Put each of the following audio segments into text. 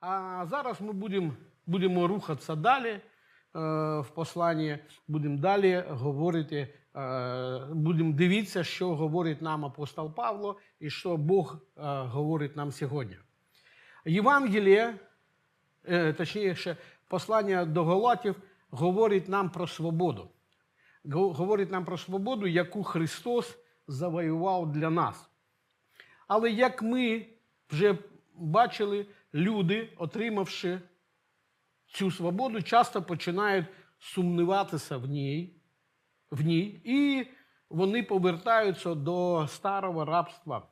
А зараз ми будемо, будемо рухатися далі е, в посланні, будемо далі говорити, е, будемо дивитися, що говорить нам апостол Павло і що Бог е, говорить нам сьогодні. Євангеліє, точніше, послання до Галатів говорить нам про свободу. Говорить нам про свободу, яку Христос завоював для нас. Але як ми вже бачили, люди, отримавши цю свободу, часто починають сумніватися в ній, в ній і вони повертаються до старого рабства.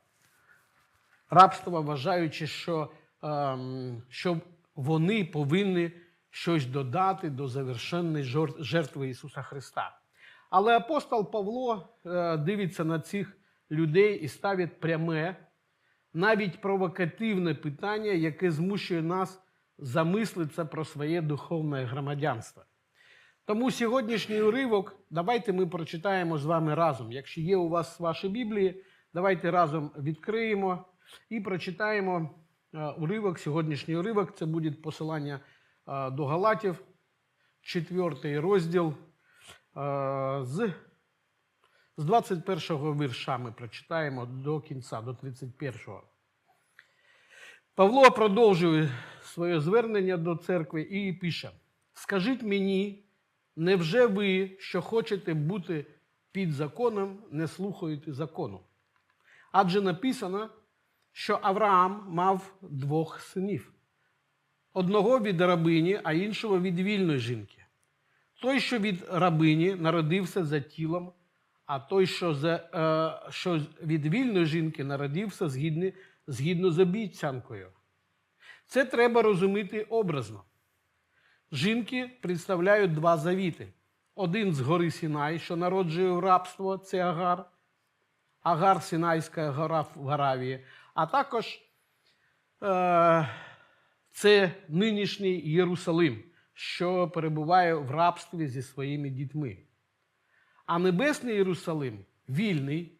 Рабства, вважаючи, що, ем, що вони повинні щось додати до завершенної жертви Ісуса Христа. Але апостол Павло е, дивиться на цих людей і ставить пряме, навіть провокативне питання, яке змушує нас замислитися про своє духовне громадянство. Тому сьогоднішній уривок давайте ми прочитаємо з вами разом. Якщо є у вас ваші Біблії, давайте разом відкриємо і прочитаємо е, уривок. Сьогоднішній уривок це буде посилання е, до Галатів, четвертий розділ е, з, з 21-го вірша ми прочитаємо до кінця, до 31-го. Павло продовжує своє звернення до церкви і пише: Скажіть мені, невже ви, що хочете бути під законом, не слухаєте закону? Адже написано, що Авраам мав двох синів: одного від рабині, а іншого від вільної жінки. Той, що від рабині, народився за тілом, а той, що, за, е, що від вільної жінки, народився згідно, згідно з обіцянкою. Це треба розуміти образно. Жінки представляють два завіти: один з гори Сінай, що народжує рабство, це Агар, Агар Сінайська гора в Аравії, а також е, це нинішній Єрусалим, що перебуває в рабстві зі своїми дітьми. А небесний Єрусалим вільний,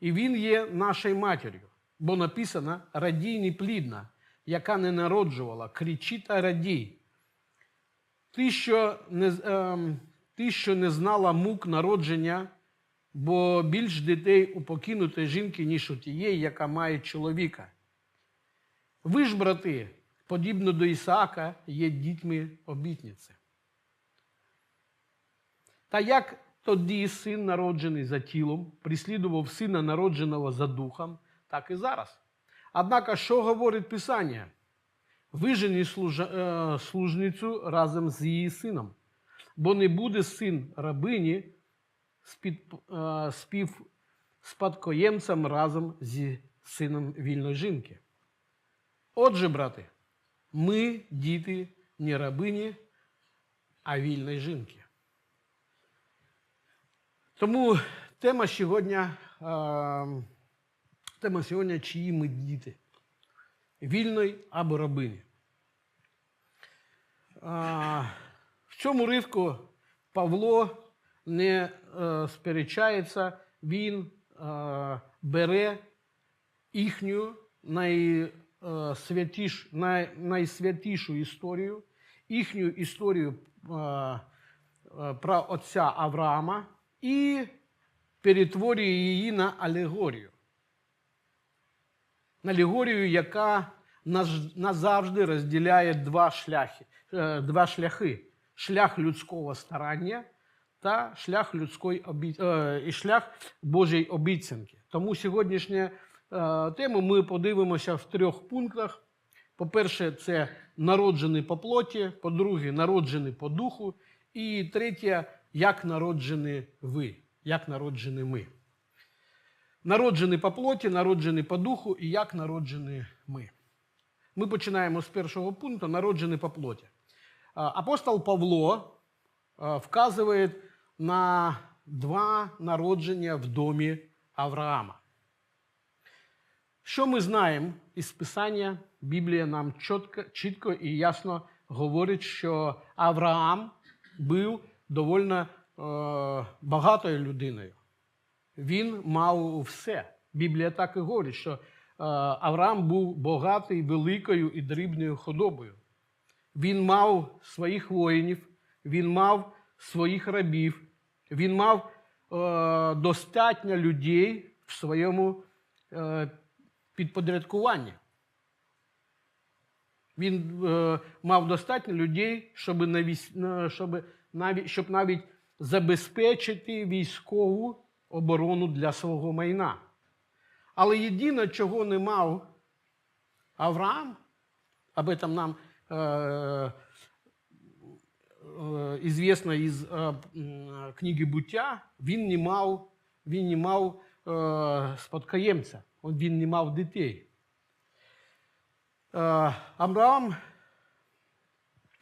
і він є нашою матір'ю, бо написано радій неплідна, яка не народжувала, кричи та радій. Ти, що не, ем, ти, що не знала мук народження, бо більш дітей у покинутої жінки, ніж у тієї, яка має чоловіка. Ви ж, брати, подібно до Ісаака, є дітьми обітниці. Та як тоді син, народжений за тілом, прислідував сина, народженого за духом, так і зараз. Однак, що говорить Писання? Вижені е, служницю разом з її сином, бо не буде син рабині е, співспадкоємцем разом зі сином вільної жінки. Отже, брати, ми діти не рабині, а вільної жінки. Тому тема сьогодні, е, тема сьогодні, чиї ми діти? Вільної або рабині. В цьому ривку Павло не е, сперечається, він е, бере їхню найсвятіш, най, найсвятішу історію, їхню історію е, е, про отця Авраама і перетворює її на алегорію на алегорію, яка назавжди розділяє два шляхи, е, два шляхи: шлях людського старання та шлях людської обі... е, і шлях Божої обіцянки. Тому сьогоднішню е, тему ми подивимося в трьох пунктах. По-перше, це народжений по плоті, по-друге, народжений по духу, і третє, як народжені ви, як народжені ми. Народжений по плоті, народжений по духу і як народжені ми. Ми починаємо з першого пункту народжений по плоті. Апостол Павло вказує на два народження в домі Авраама. Що ми знаємо із Писання? Біблія нам чітко, чітко і ясно говорить, що Авраам був доволі е, багатою людиною. Він мав все. Біблія так і говорить, що е, Авраам був багатий великою і дрібною худобою. Він мав своїх воїнів, він мав своїх рабів, він мав е, достатньо людей в своєму е, підпорядкуванні. Він е, мав достатньо людей, щоб, навіс, на- щоб, навіть, щоб навіть забезпечити військову оборону для свого майна. Але єдине, чого не мав Авраам, об этом нам э, э, известно із э, м, книги Буття, він не мав, він не мав е, спадкоємця, он- він не мав дітей. Е, Авраам, богос- бо-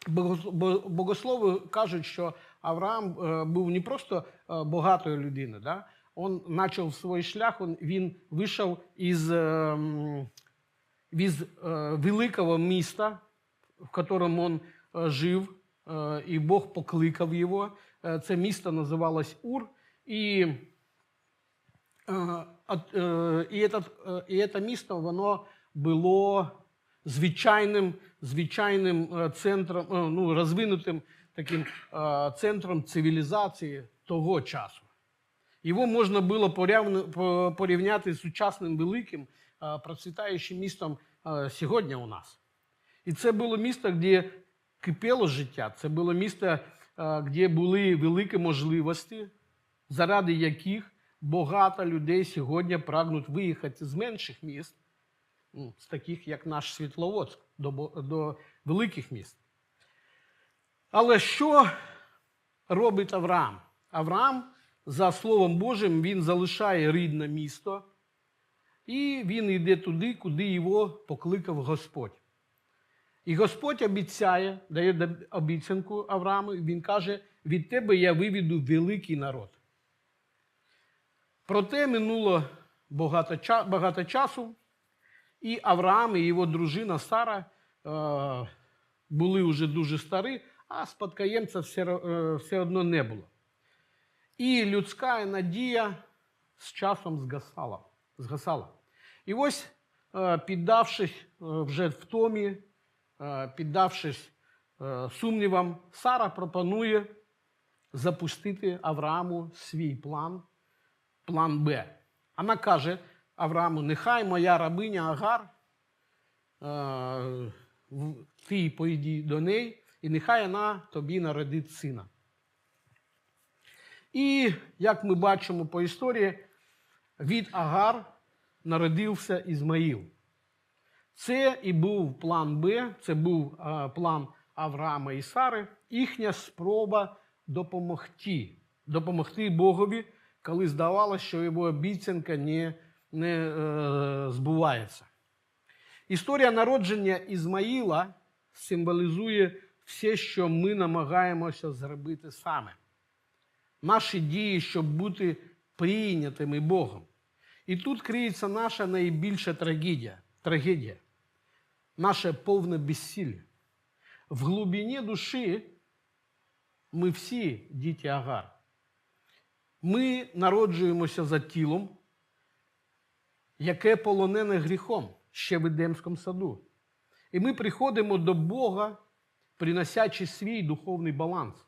богослови кажуть, що Авраам е, був не просто е, багатою людиною, да? он почав свій шлях, він вийшов із, е, із великого міста, в якому він жив, і Бог покликав його. Це місто називалось Ур. І, е, от, е, і, этот, е, і це місто воно було звичайним, звичайним е, центром, е, ну, розвинутим таким е, центром цивілізації того часу. Його можна було порівняти з сучасним великим процвітаючим містом сьогодні у нас. І це було місто, де кипіло життя. Це було місто, де були великі можливості, заради яких багато людей сьогодні прагнуть виїхати з менших міст, ну, з таких як наш Світловодськ, до, до великих міст. Але що робить Авраам? Авраам, за Словом Божим, він залишає рідне місто, і він йде туди, куди його покликав Господь. І Господь обіцяє, дає обіцянку Аврааму, і він каже: від тебе я виведу великий народ. Проте минуло багато, часу, і Авраам і його дружина Сара е, були вже дуже старі, а спадкоємця все, е, все одно не було. І людська надія з часом згасала. згасала. І ось, е, піддавшись е, вже втомі, е, піддавшись е, сумнівам, Сара пропонує запустити Аврааму свій план, план Б. Вона каже Аврааму: нехай моя рабиня Агар, е, ти поїді до неї, і нехай вона тобі народить сина. І як ми бачимо по історії, від Агар народився Ізмаїл. Це і був план Б, це був е, план Авраама і Сари, їхня спроба допомогти, допомогти Богові, коли здавалося, що його обіцянка не, не е, збувається. Історія народження Ізмаїла символізує все, що ми намагаємося зробити саме. Наші дії, щоб бути прийнятими Богом. І тут криється наша найбільша трагедія, трагедія, наше повне безсилля. В глибині душі ми всі діти Агар. Ми народжуємося за тілом, яке полонене гріхом ще в Едемському саду. І ми приходимо до Бога, приносячи свій духовний баланс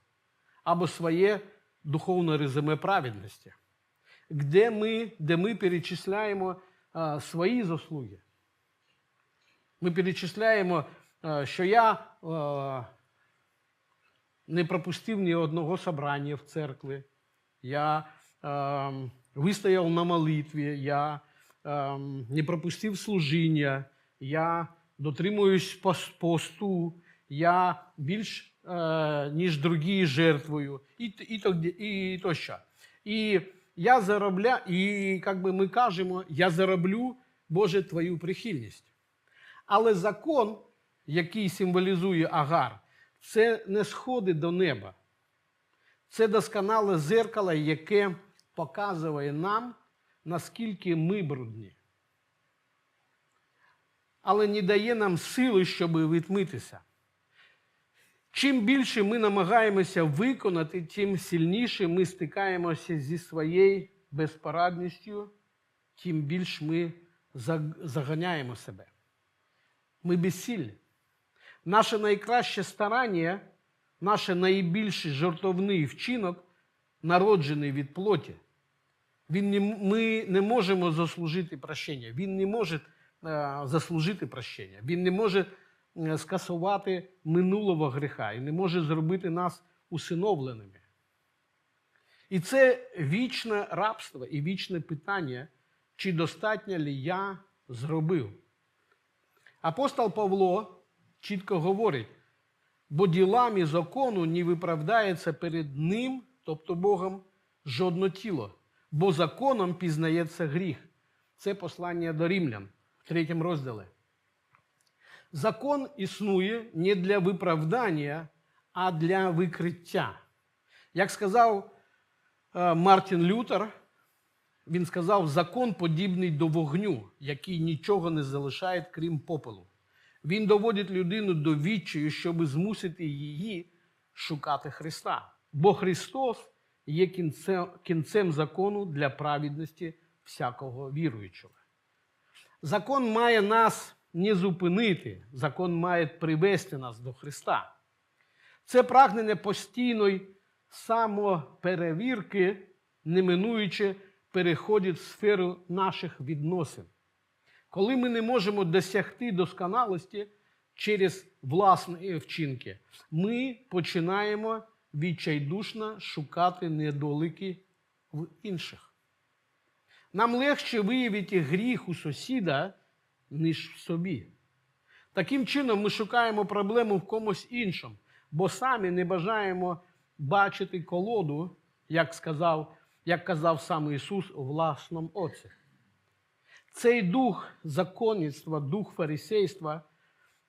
або своє духовне резюме праведності, де ми, де ми перечисляємо а, свої заслуги. Ми перечисляємо, а, що я а, не пропустив ні одного собрання в церкві, я а, вистояв на молитві, я не пропустив служіння, я дотримуюсь посту, я більш е, ніж другі жертвую, і, і, то, і тощо. І я заробля, і як би ми кажемо, я зароблю, Боже, твою прихильність. Але закон, який символізує Агар, це не сходи до неба. Це досконале зеркало, яке показує нам, наскільки ми брудні. Але не дає нам сили, щоб відмитися. Чим більше ми намагаємося виконати, тим сильніше ми стикаємося зі своєю безпорадністю, тим більш ми заганяємо себе. Ми безсильні. Наше найкраще старання, наш найбільший жартовний вчинок народжений від плоті. Він не, ми не можемо заслужити прощення. Він не може е, заслужити прощення. Він не може е, скасувати минулого гріха і не може зробити нас усиновленими. І це вічне рабство і вічне питання, чи достатньо ли я зробив. Апостол Павло чітко говорить, бо ділами закону не виправдається перед ним, тобто Богом, жодне тіло, бо законом пізнається гріх. Це послання до римлян в третьому розділі. Закон існує не для виправдання, а для викриття. Як сказав е, Мартін Лютер, він сказав, закон подібний до вогню, який нічого не залишає, крім попелу. Він доводить людину до відчаю, щоб змусити її шукати Христа. Бо Христос є кінцем, закону для праведності всякого віруючого. Закон має нас не зупинити, закон має привести нас до Христа. Це прагнення постійної самоперевірки, неминуючи переходить в сферу наших відносин. Коли ми не можемо досягти досконалості через власні вчинки, ми починаємо відчайдушно шукати недоліки в інших. Нам легше виявити гріх у сусіда, ніж в собі. Таким чином, ми шукаємо проблему в комусь іншому, бо самі не бажаємо бачити колоду, як сказав, як казав сам Ісус у власному оці. Цей дух законництва, дух фарисейства,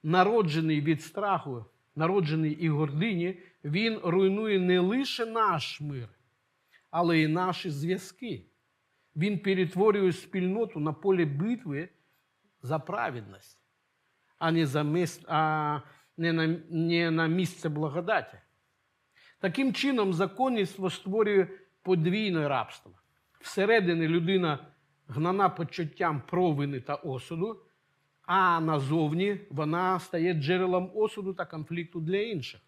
народжений від страху, народжений і гордині, він руйнує не лише наш мир, але й наші зв'язки. Він перетворює спільноту на поле битви за праведність, а не, за мис... а не, на... не на місце благодаті. Таким чином, законництво створює подвійне рабство. Всередині людина гнана почуттям провини та осуду, а назовні вона стає джерелом осуду та конфлікту для інших.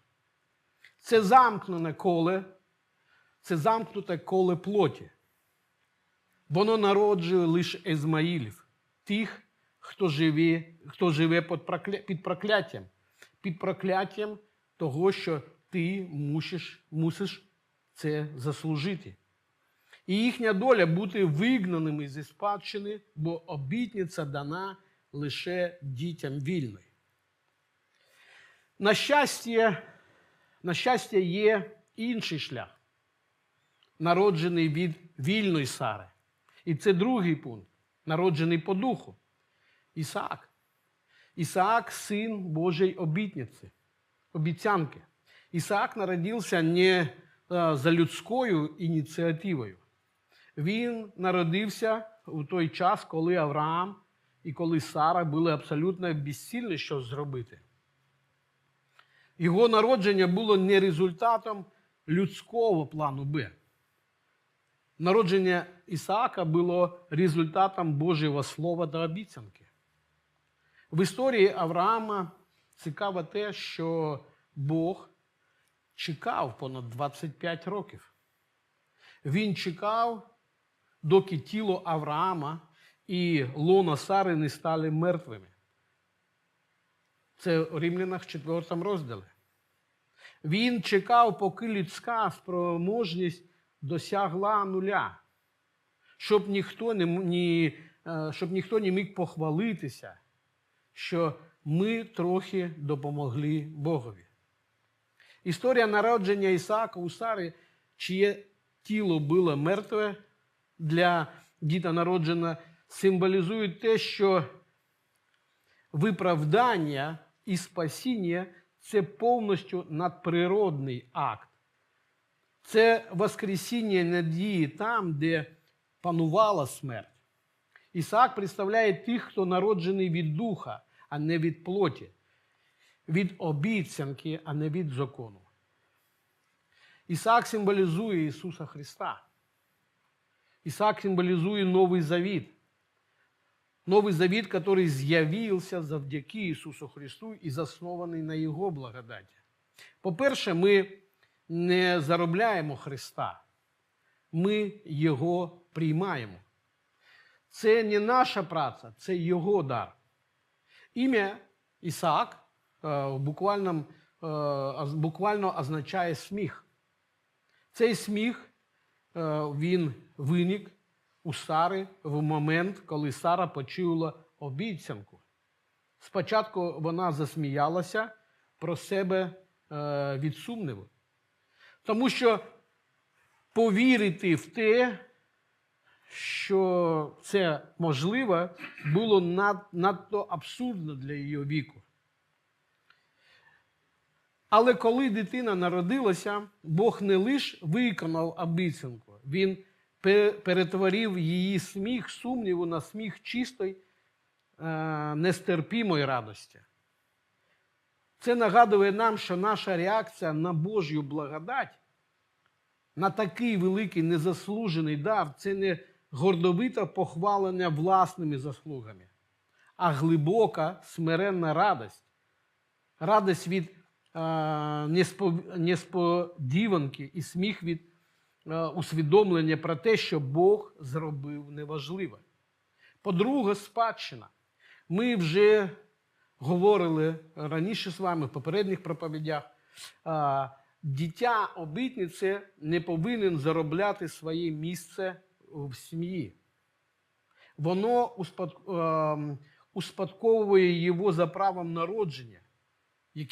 Це замкнене коле, це замкнуте коле плоті. Воно народжує лише Езмаїлів, тих, хто живе, хто живе під прокляттям, під прокляттям того, що ти мусиш, мусиш це заслужити. І їхня доля бути вигнаними зі спадщини, бо обітниця дана лише дітям вільної. На щастя, на щастя, є інший шлях, народжений від вільної Сари. І це другий пункт, народжений по духу. Ісаак. Ісаак син Божої обітниці, обіцянки. Ісаак народився не е, за людською ініціативою. Він народився у той час, коли Авраам і коли Сара були абсолютно безсильні що зробити. Його народження було не результатом людського плану Б. Народження Ісаака було результатом Божого Слова та обіцянки. В історії Авраама цікаво те, що Бог чекав понад 25 років. Він чекав, доки тіло Авраама і лона Сари не стали мертвими. Це у Римлянах 4 розділі. Він чекав, поки людська спроможність досягла нуля, щоб ніхто не, ні, е, щоб ніхто не міг похвалитися, що ми трохи допомогли Богові. Історія народження Ісаака у Сари, чиє тіло було мертве для діта народжена, символізує те, що виправдання і спасіння це повністю надприродний акт. Це воскресіння надії там, де панувала смерть. Ісаак представляє тих, хто народжений від духа, а не від плоті, від обіцянки, а не від закону. Ісаак символізує Ісуса Христа. Ісаак символізує Новий Завіт. Новий завіт, який з'явився завдяки Ісусу Христу і заснований на Його благодаті. По-перше, ми не заробляємо Христа, ми Його приймаємо. Це не наша праця, це Його дар. Ім'я Ісаак е, в буквальному, е, буквально означає сміх. Цей сміх е, він виник у Сари в момент, коли Сара почула обіцянку. Спочатку вона засміялася про себе е, від сумніву. Тому що повірити в те, що це можливо, було над, надто абсурдно для її віку. Але коли дитина народилася, Бог не лише виконав обіцянку, Він перетворив її сміх, сумніву на сміх чистої, е, нестерпімої радості. Це нагадує нам, що наша реакція на Божю благодать, на такий великий незаслужений дар, це не гордовите похвалення власними заслугами, а глибока смиренна радість. Радість від е, несподіванки і сміх від усвідомлення про те, що Бог зробив неважливе. По-друге, спадщина. Ми вже говорили раніше з вами в попередніх проповідях. Дитя обітниці не повинен заробляти своє місце в сім'ї. Воно ем, успадковує його за правом народження, е,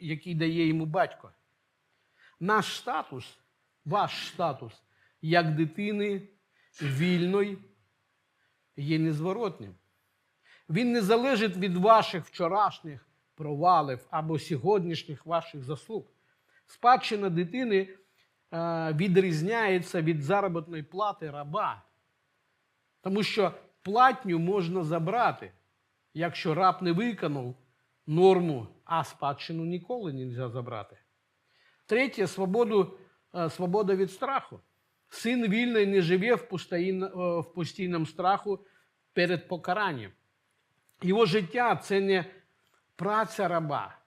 який дає йому батько. Наш статус, ваш статус як дитини вільної є незворотним. Він не залежить від ваших вчорашніх провалів або сьогоднішніх ваших заслуг. Спадщина дитини е, відрізняється від заробітної плати раба. Тому що платню можна забрати, якщо раб не виконав норму, а спадщину ніколи не можна забрати. Третє свободу, е, свобода від страху. Син вільний не живе в е, в постійному страху перед покаранням. Його життя це не праця раба,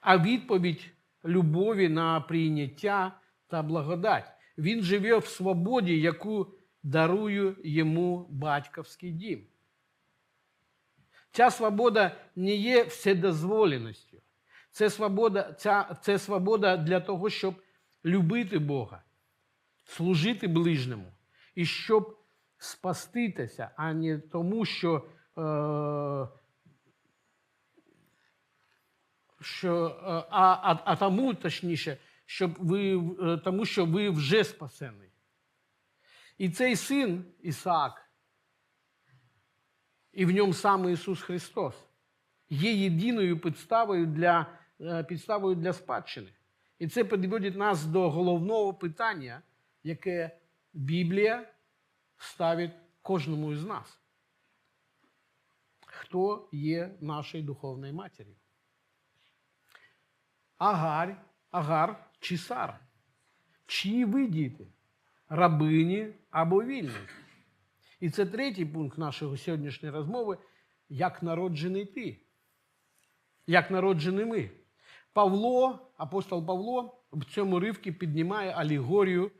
а відповідь любові на прийняття та благодать. Він живе в свободі, яку дарує йому батьківський дім. Ця свобода не є вседозволеністю. Це свобода, ця, це свобода для того, щоб любити Бога, служити ближньому і щоб спаститися, а не тому, що, е, що е, а, а, а тому, точніше, щоб ви, е, тому що ви вже спасений. І цей син Ісаак, і в ньому саме Ісус Христос, є єдиною підставою для, підставою для спадщини. І це підводить нас до головного питання, яке Біблія ставить кожному із нас. Хто є нашою духовною матір'ю? Агарь, Агар чи Сара? Чиї ви діти? Рабині або вільні? І це третій пункт нашої сьогоднішньої розмови як народжений ти, як народжений ми. Павло, апостол Павло в цьому ривці піднімає алегорію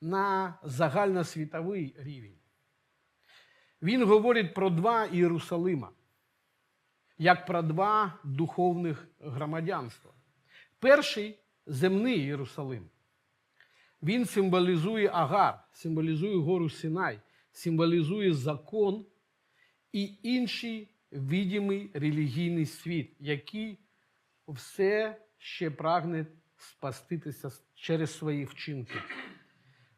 на загальносвітовий рівень. Він говорить про два Єрусалима, як про два духовних громадянства. Перший земний Єрусалим. Він символізує Агар, символізує гору Синай, символізує закон і інший відомий релігійний світ, який все ще прагне спаститися через свої вчинки.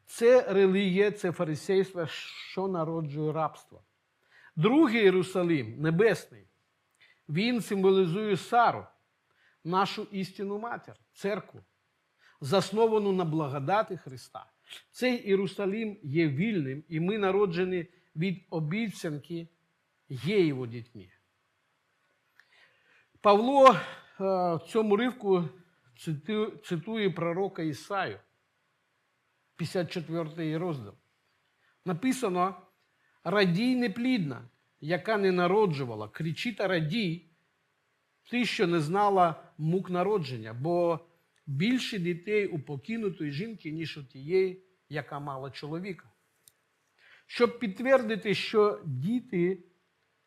Це релігія, це фарисейство, що народжує рабство. Другий Єрусалим, небесний, він символізує Сару, нашу істинну матір, церкву, засновану на благодаті Христа. Цей Єрусалим є вільним, і ми народжені від обіцянки, є його дітьми. Павло в цьому ривку цитує пророка Ісаю, 54-й розділ. Написано: радій неплідна, яка не народжувала, кричи та радій, ти, що не знала мук народження, бо більше дітей у покинутої жінки, ніж у тієї, яка мала чоловіка. Щоб підтвердити, що діти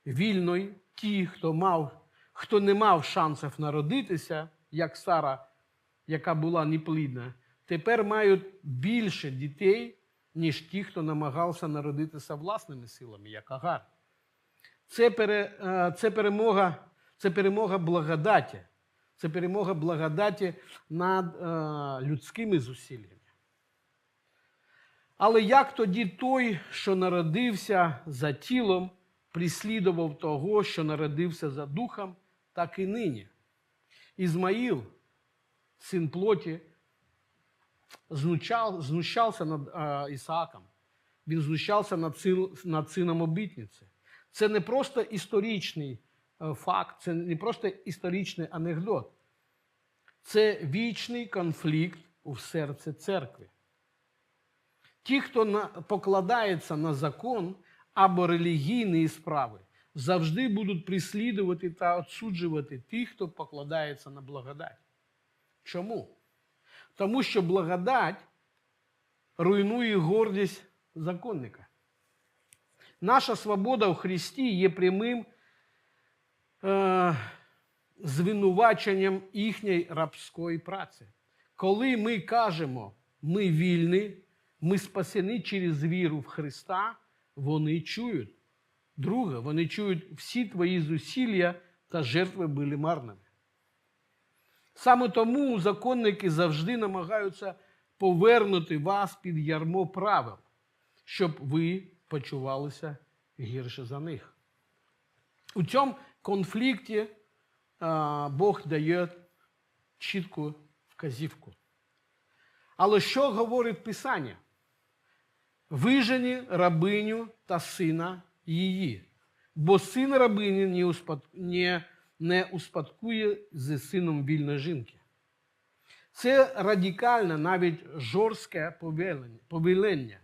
вільної, ті, хто мав, хто не мав шансів народитися, як Сара, яка була неплідна, тепер мають більше дітей, ніж ті, хто намагався народитися власними силами, як Агар. Це, пере, е, це, перемога, це перемога благодаті. Це перемога благодаті над е, людськими зусиллями. Але як тоді той, що народився за тілом, прислідував того, що народився за духом, так і нині. Ізмаїл, син плоті, знущав, знущався над е, Ісааком. Він знущався над, син, над сином обітниці. Це не просто історичний е, факт, це не просто історичний анекдот. Це вічний конфлікт у серці церкви. Ті, хто покладається на закон або релігійні справи, завжди будуть прислідувати та відсуджувати тих, хто покладається на благодать. Чому? Тому що благодать руйнує гордість законника. Наша свобода в Христі є прямим е, звинуваченням їхньої рабської праці. Коли ми кажемо, ми вільні, ми спасені через віру в Христа, вони чують. Друге, вони чують всі твої зусилля та жертви були марними. Саме тому законники завжди намагаються повернути вас під ярмо правил, щоб ви почувалися гірше за них. У цьому конфлікті Бог дає чітку вказівку. Але що говорить Писання? Вижені рабиню та сина її, бо син рабині не, успад... не, успадкує з сином вільної жінки. Це радикальне, навіть жорстке повелення.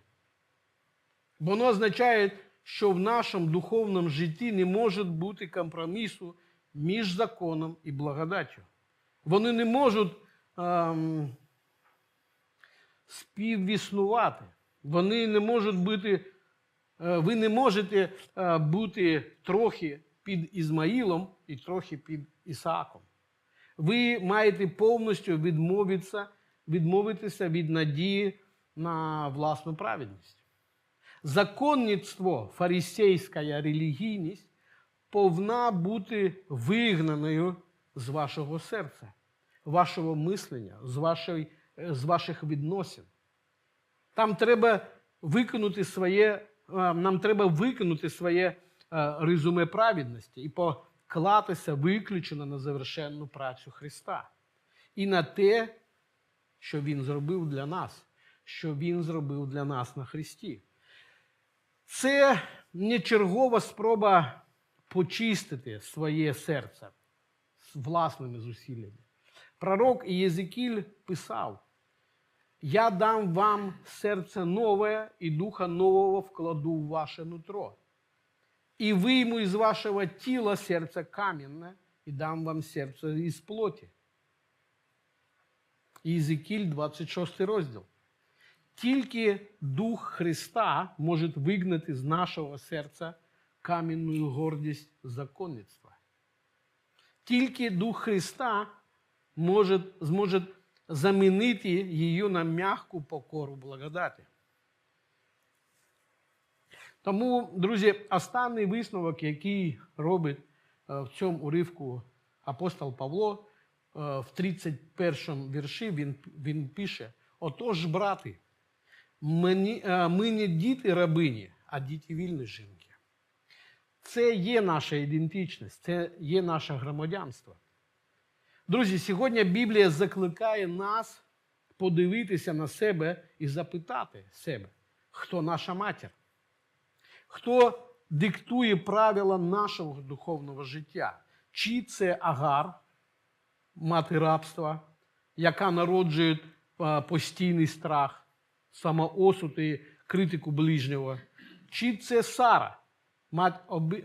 Воно означає, що в нашому духовному житті не може бути компромісу між законом і благодаттю. Вони не можуть ем, співіснувати. Вони не можуть бути, ви не можете е, бути трохи під Ізмаїлом і трохи під Ісааком. Ви маєте повністю відмовитися, відмовитися від надії на власну праведність. Законництво, фарисейська релігійність повинна бути вигнаною з вашого серця, вашого мислення, з, вашої, з ваших відносин. Там треба виконати своє, е, нам треба виконати своє е, резюме праведності і поклатися виключно на завершенну працю Христа. І на те, що Він зробив для нас, що Він зробив для нас на Христі. Це не чергова спроба почистити своє серце власними зусиллями. Пророк Єзекіль писав: Я дам вам серце нове і духа нового вкладу в ваше нутро. І вийму із вашого тіла серце камінне і дам вам серце із плоті. Єзекіль, 26 розділ. Тільки Дух Христа може вигнати з нашого серця камінну гордість законництва. Тільки Дух Христа може, зможе замінити її на м'яку покору благодаті. Тому, друзі, останній висновок, який робить е, в цьому уривку апостол Павло, е, в 31 вірші він, він пише: Отож, брати, мені, е, ми не діти рабині, а діти вільної жінки. Це є наша ідентичність, це є наше громадянство. Друзі, сьогодні Біблія закликає нас подивитися на себе і запитати себе, хто наша матір, хто диктує правила нашого духовного життя. Чи це агар, мати рабства, яка народжує постійний страх, самоосуд і критику ближнього, чи це Сара,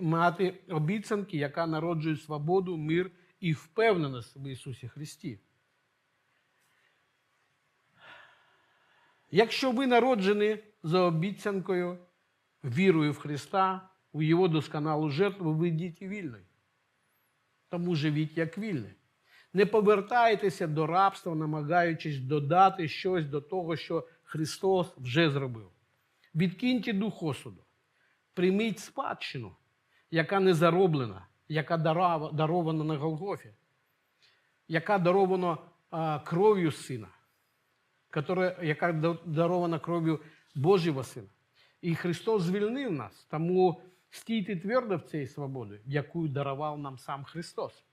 мати обіцянки, яка народжує свободу, мир і впевненість в Ісусі Христі. Якщо ви народжені за обіцянкою, вірою в Христа, у Його досконалу жертву, ви діти вільної. Тому живіть як вільні. Не повертайтеся до рабства, намагаючись додати щось до того, що Христос вже зробив. Відкиньте дух осуду. Прийміть спадщину, яка не зароблена, яка дарована на Голгофі, яка дарована кров'ю Сина, яка дарована кров'ю Божого Сина. І Христос звільнив нас, тому стійте твердо в цій свободі, яку дарував нам сам Христос.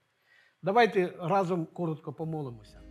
Давайте разом коротко помолимося.